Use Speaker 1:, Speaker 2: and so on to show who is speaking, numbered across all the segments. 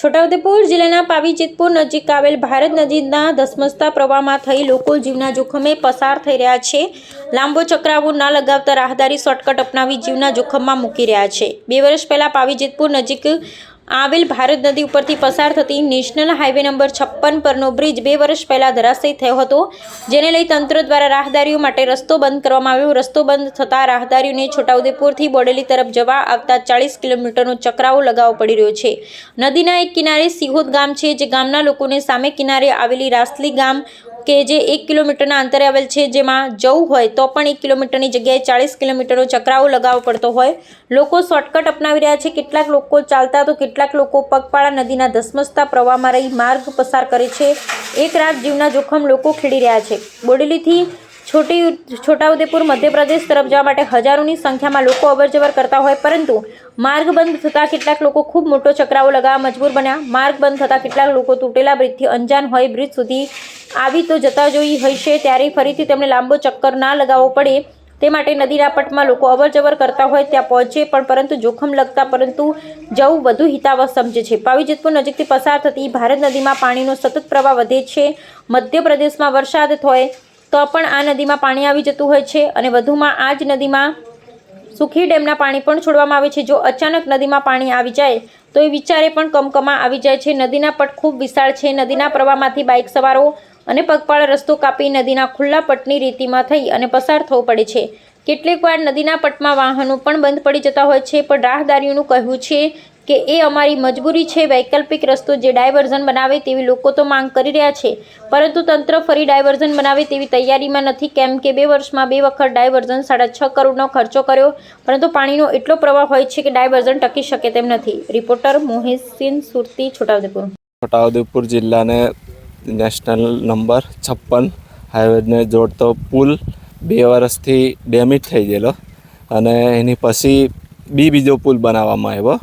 Speaker 1: છોટાઉદેપુર જિલ્લાના પાવી જેતપુર નજીક આવેલ ભારત નદીના ધસમસતા પ્રવાહમાં થઈ લોકો જીવના જોખમે પસાર થઈ રહ્યા છે. લાંબો ચક્રાવો ના લગાવતા રાહદારી શોર્ટકટ અપનાવી જીવના જોખમમાં મૂકી રહ્યા છે. બે વર્ષ પહેલાં પાવી જેતપુર નજીક આવેલ ભારત નદી ઉપરથી પસાર થતી નેશનલ હાઈવે નંબર છપ્પન પરનો બ્રિજ બે વર્ષ પહેલાં ધરાશયી થયો હતો, જેને લઈ તંત્ર દ્વારા રાહદારીઓ માટે રસ્તો બંધ કરવામાં આવ્યો. રસ્તો બંધ થતાં રાહદારીઓને છોટાઉદેપુરથી બોડેલી તરફ જવા આવતા ચાળીસ કિલોમીટરનો ચક્રાવો લગાવવો પડી રહ્યો છે. નદીના એક કિનારે સિહોદ ગામ છે, જે ગામના લોકોને સામે કિનારે આવેલી રાસલી ગામ કે જે એક કિલોમીટરના અંતરે આવેલ છે જેમાં જવું હોય તો પણ એક કિલોમીટરની જગ્યાએ ચાળીસ કિલોમીટરનો ચક્રાવો લગાવવો પડતો હોય. લોકો શોર્ટકટ અપનાવી રહ્યા છે. કેટલાક લોકો ચાલતા તો કેટલાક લોકો પગપાળા નદીના ધસમસતા પ્રવાહમાં રહી માર્ગ પસાર કરે છે. એક રાત જીવના જોખમ લોકો ખેડી રહ્યા છે. બોડેલીથી છોટી છોટાઉદેપુર મધ્યપ્રદેશ તરફ જવા માટે હજારોની સંખ્યામાં લોકો અવરજવર કરતા હોય, પરંતુ માર્ગ બંધ થતાં કેટલાક લોકો ખૂબ મોટો ચક્રાવો લગાવવા મજબૂર બન્યા. માર્ગ બંધ થતાં કેટલાક લોકો તૂટેલા બ્રિજથી અંજાન હોય. બ્રિજ સુધી આવી તો જતા જોઈ હશે ત્યારે ફરીથી તેમને લાંબો ચક્કર ના લગાવવો પડે. તે માટે નદીના પટમાં લોકો અવરજવર કરતા હોય ત્યાં પહોંચે પણ પરંતુ જોખમ લગતા પરંતુ જવું વધુ હિતાવહ સમજે છે. પાવીજેતપુર નજીકથી પસાર થતી ભારત નદીમાં પાણીનો સતત પ્રવાહ વધે છે. મધ્યપ્રદેશમાં વરસાદ હોય તો પણ આ નદીમાં પાણી આવી જતું હોય છે અને વધુમાં આ જ નદીમાં સુખી ડેમના પાણી પણ છોડવામાં આવે છે. જો અચાનક નદીમાં પાણી આવી જાય તો એ વિચારે પણ કમકમા આવી જાય છે. નદીના પટ ખૂબ વિશાળ છે. નદીના પ્રવાહમાંથી બાઇક સવારો અને પગપાળા રસ્તો કાપી નદીના ખુલ્લા પટની રીતિમાં થઈ અને પસાર થવું પડે છે. કેટલીક વાર નદીના પટમાં વાહનો પણ બંધ પડી જતા હોય છે, પણ રાહદારીઓનું કહેવું છે કે એ અમારી મજબૂરી છે, વૈકલ્પિક રસ્તો જે ડાયવર્ઝન બનાવે તેવી લોકો તો માંગ કરી રહ્યા છે. પરંતુ તંત્ર ફરી ડાયવર્ઝન બનાવે તેવી તૈયારીમાં નથી, કેમ કે બે વર્ષમાં બે વખત ડાયવર્ઝન સાડા છ કરોડનો ખર્ચો કર્યો, પરંતુ પાણીનો એટલો પ્રવાહ હોય છે કે ડાયવર્ઝન ટકી શકે તેમ નથી. રિપોર્ટર મોહેસિન સુરતી, છોટાઉદેપુર.
Speaker 2: છોટાઉદેપુર જિલ્લાને નેશનલ નંબર છપ્પન હાઈવેને જોડતો પુલ બે વર્ષથી ડેમેજ થઈ ગયેલો. અને એની પછી બી બીજો પુલ બનાવવામાં આવ્યો.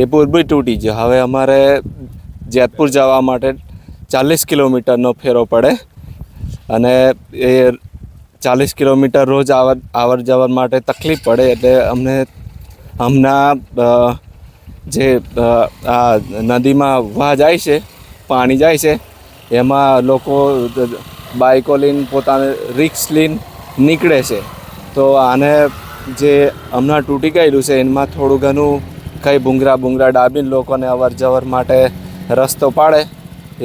Speaker 2: એ પુલ બી તૂટી ગયો. હવે અમારે જેતપુર જવા માટે ચાલીસ કિલોમીટરનો ફેરો પડે. અને એ ચાલીસ કિલોમીટર રોજ આવર આવર જવર માટે તકલીફ પડે એટલે અમને હમણાં જે આ નદીમાં વાહ જાય છે, પાણી જાય છે એમાં લોકો બાઇકો લઈને પોતાને રિક્સ લઈને નીકળે છે. તો આને જે હમણાં તૂટી ગયેલું છે એમાં થોડું ઘણું કંઈ ભૂંગરા ભૂંગરા ડાબીને લોકોને અવર જવર માટે રસ્તો પાડે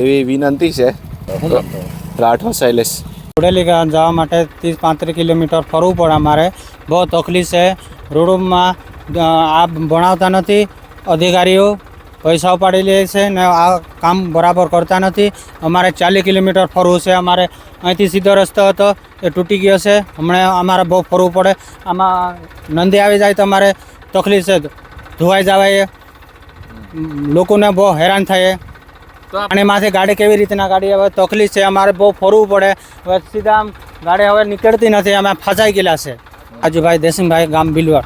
Speaker 2: એવી વિનંતી છે. રાઠો શૈલેષ.
Speaker 3: બોડેલી ગામ જવા માટે ત્રીસ પાંત્રીસ કિલોમીટર ફરવું પડે અમારે. બહુ તકલીફ છે. રોડમાં આ ભણાવતા નથી અધિકારીઓ. પૈસા ઉપાડી લે છે ને આ કામ બરાબર કરતા નથી. અમારે ચાલીસ કિલોમીટર ફરવું છે. અમારે અહીંથી સીધો રસ્તો હતો એ તૂટી ગયો છે. હમણાં અમારે બહુ ફરવું પડે. આમાં નંદી આવી જાય તો અમારે તકલીફ છે. ધોવાઈ જવાય. લોકોને બહુ હેરાન થાય. અને માથે ગાડી કેવી રીતના ગાડી? હવે તકલીફ છે. અમારે બહુ ફરવું પડે. હવે સીધા આમ ગાડી હવે નીકળતી નથી. અમે ફસાઈ ગયેલા છે. આજુભાઈ દેસિંગભાઈ ગામ બિલવા